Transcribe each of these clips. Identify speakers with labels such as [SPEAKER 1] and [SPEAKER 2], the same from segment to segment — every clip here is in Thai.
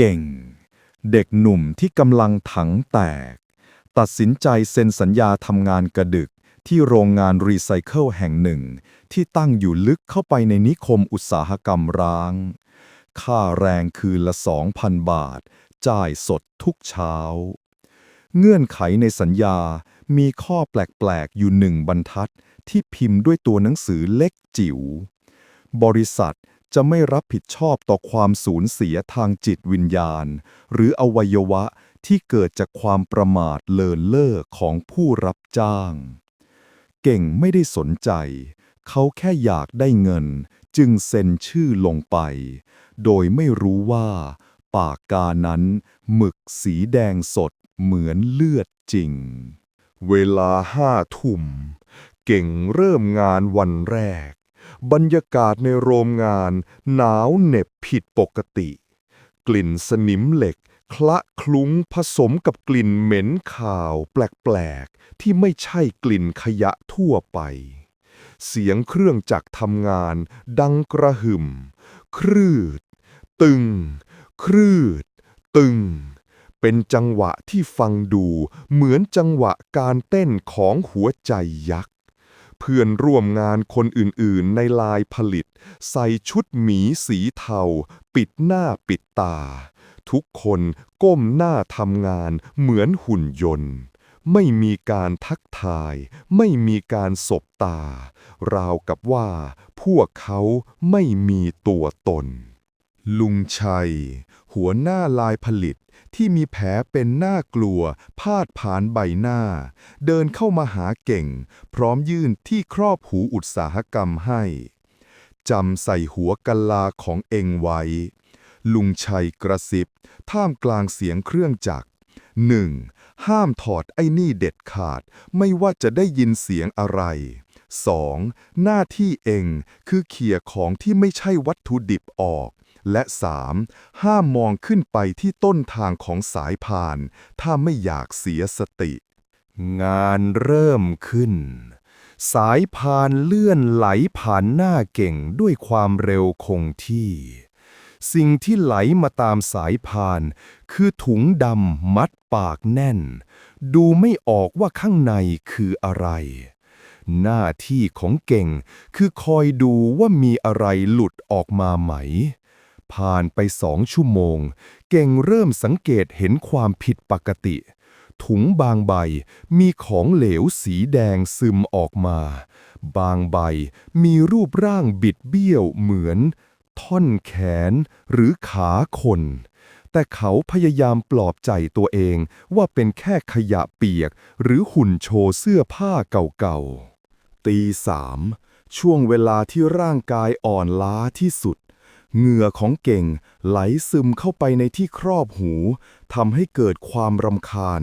[SPEAKER 1] เก่ง เด็กหนุ่มที่กำลังถังแตก ตัดสินใจเซ็นสัญญาทำงานกระดึกที่โรงงานรีไซเคิลแห่งหนึ่ง ที่ตั้งอยู่ลึกเข้าไปในนิคมอุตสาหกรรมร้าง ค่าแรงคืนละ 2,000 บาท จ่ายสดทุกเช้า เงื่อนไขในสัญญามีข้อแปลก ๆ อยู่หนึ่งบรรทัดที่พิมพ์ด้วยตัวหนังสือเล็กจิ๋ว บริษัท จะไม่รับผิดชอบต่อความสูญเสียทางจิตวิญญาณ หรืออวัยวะที่เกิดจากความประมาทเลินเล่อของผู้รับจ้าง เก่งไม่ได้สนใจ เขาแค่อยากได้เงิน จึงเซ็นชื่อลงไป โดยไม่รู้ว่า ปากกานั้น หมึกสีแดงสดเหมือนเลือดจริง
[SPEAKER 2] เวลาห้าทุ่ม เก่งเริ่มงานวันแรก บรรยากาศในโรงงาน หนาวเหน็บผิดปกติ กลิ่นสนิมเหล็ก คละคลุ้งผสมกับกลิ่นเหม็นข่าวแปลกๆ ที่ไม่ใช่กลิ่นขยะทั่วไป เสียงเครื่องจักรทำงาน ดังกระหึ่ม ครืด ตึง ครืด ตึงเป็นจังหวะที่ฟังดูเหมือนจังหวะการเต้นของหัวใจยักษ์ เพื่อนร่วมงานคนอื่นๆ ในลายผลิต ใส่ชุดหมีสีเทา ปิดหน้าปิดตา ทุกคนก้มหน้าทำงานเหมือนหุ่นยนต์ ไม่มีการทักทาย ไม่มีการสบตา ราวกับว่าพวกเขาไม่มีตัวตน ลุงชัย หัวหน้าลายผลิตที่มีแผลเป็นหน้ากลัว พาดผ่านใบหน้า เดินเข้ามาหาเก่ง พร้อมยื่นที่ครอบหูอุตสาหกรรมให้ จำใส่หัวกะลาของเองไว้ ลุงชัยกระซิบ ท่ามกลางเสียงเครื่องจักรหนึ่งห้ามถอดไอ้นี่เด็ดขาด ไม่ว่าจะได้ยินเสียงอะไร 2. หน้าที่เองคือเขี่ยของที่ไม่ใช่วัตถุดิบออก และ 3. ห้ามมองขึ้นไปที่ต้นทางของสายพาน ถ้าไม่อยากเสียสติ งานเริ่มขึ้น สายพานเลื่อนไหลผ่านหน้าเก่งด้วยความเร็วคงที่ สิ่งที่ไหลมาตามสายพาน คือถุงดำมัดปากแน่น ดูไม่ออกว่าข้างในคืออะไรหน้าที่ของเก่งคือคอยดูว่ามีอะไรหลุดออกมาไหม ผ่านไปสองชั่วโมง เก่งเริ่มสังเกตเห็นความผิดปกติ ถุงบางใบมีของเหลวสีแดงซึมออกมา บางใบมีรูปร่างบิดเบี้ยวเหมือน ท่อนแขนหรือขาคน แต่เขาพยายามปลอบใจตัวเองว่าเป็นแค่ขยะเปียก หรือหุ่นโชว์เสื้อผ้าเก่าๆตีสามช่วงเวลาที่ร่างกายอ่อนล้าที่สุด เหงื่อของเก่งไหลซึมเข้าไปในที่ครอบหูทำให้เกิดความรำคาญ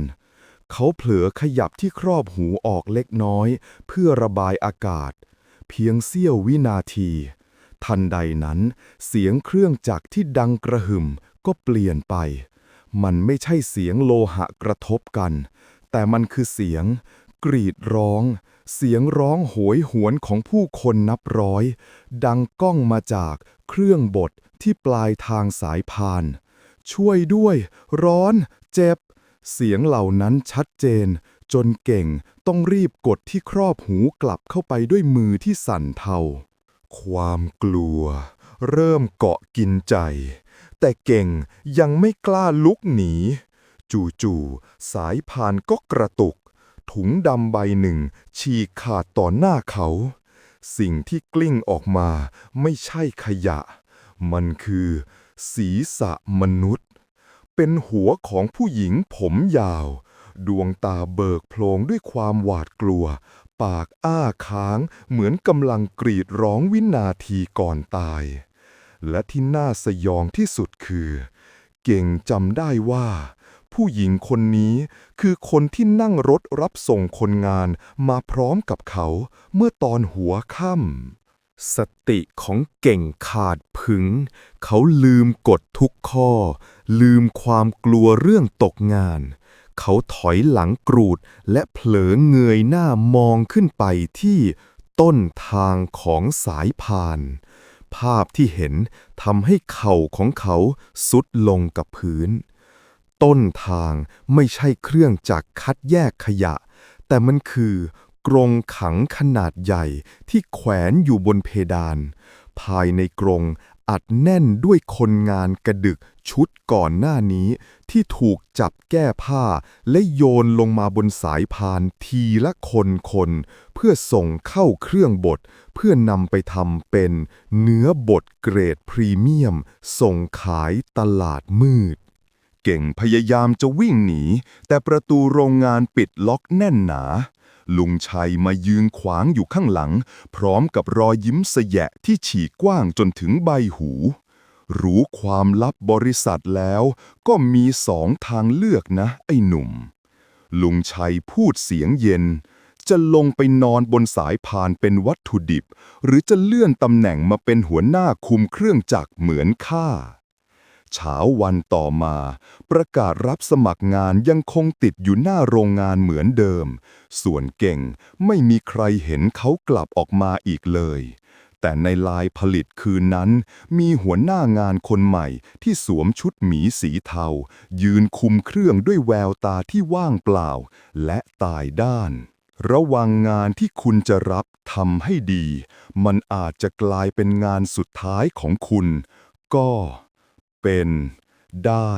[SPEAKER 2] เขาเผลอขยับที่ครอบหูออกเล็กน้อย เพื่อระบายอากาศ เพียงเสี้ยววินาที ทันใดนั้น เสียงเครื่องจักรที่ดังกระหึ่มก็เปลี่ยนไป มันไม่ใช่เสียงโลหะกระทบกัน แต่มันคือเสียง กรีดร้อง เสียงร้องโหยหวนของผู้คนนับร้อย ดังก้องมาจากเครื่องบดที่ปลายทางสายพาน ช่วยด้วย ร้อน เจ็บ เสียงเหล่านั้นชัดเจน จนเก่งต้องรีบกดที่ครอบหูกลับเข้าไปด้วยมือที่สั่นเทา ความกลัว เริ่มเกาะกินใจ แต่เก่งยังไม่กล้าลุกหนี จู่ๆสายพานก็กระตุก ถุงดำใบหนึ่ง ฉีกขาดต่อหน้าเขา สิ่งที่กลิ้งออกมาไม่ใช่ขยะ มันคือ ศีรษะมนุษย์ เป็นหัวของผู้หญิงผมยาว ดวงตาเบิกโพลงด้วยความหวาดกลัว ปากอ้าค้างเหมือนกำลังกรีดร้องวินาทีก่อนตาย และที่น่าสยองที่สุดคือ เก่งจำได้ว่า ผู้หญิงคนนี้คือคนที่นั่งรถรับส่งคนงานมาพร้อมกับเขาเมื่อตอนหัวค่ำสติของเก่งขาดผึง เขาลืมกฎทุกข้อ ลืมความกลัวเรื่องตกงาน เขาถอยหลังกรูดและเผลอเงยหน้ามองขึ้นไปที่ต้นทางของสายพานภภาพที่เห็นทำให้เข่าของเขาสุดลงกับพื้น ต้นทางไม่ใช่เครื่องจักรคัดแยกขยะ แต่มันคือกรงขังขนาดใหญ่ที่แขวนอยู่บนเพดาน ภายในกรงอัดแน่นด้วยคนงานกระดึกชุดก่อนหน้านี้ ที่ถูกจับแก้ผ้าและโยนลงมาบนสายพานทีละคนคนๆเพื่อส่งเข้าเครื่องบดเพื่อนำไปทำเป็นเนื้อบดเกรดพรีเมียม ส่งขายตลาดมืด
[SPEAKER 1] เก่งพยายามจะวิ่งหนี แต่ประตูโรงงานปิดล็อกแน่นหนา ลุงชัยมายืนขวางอยู่ข้างหลัง พร้อมกับรอยยิ้มสยะที่ฉีกกว้างจนถึงใบหู รู้ความลับบริษัทแล้วก็มีสองทางเลือกนะ ไอ้หนุ่ม ลุงชัยพูดเสียงเย็นจะลงไปนอนบนสายพานเป็นวัตถุดิบ หรือจะเลื่อนตำแหน่งมาเป็นหัวหน้าคุมเครื่องจักรเหมือนข้า เช้าวันต่อมา ประกาศรับสมัครงานยังคงติดอยู่หน้าโรงงานเหมือนเดิม ส่วนเก่งไม่มีใครเห็นเขากลับออกมาอีกเลย แต่ในลายผลิตคืนนั้น มีหัวหน้างานคนใหม่ที่สวมชุดหมีสีเทา ยืนคุมเครื่องด้วยแววตาที่ว่างเปล่า และตายด้าน ระวังงานที่คุณจะรับทำให้ดี มันอาจจะกลายเป็นงานสุดท้ายของคุณ ก็ เป็น ได้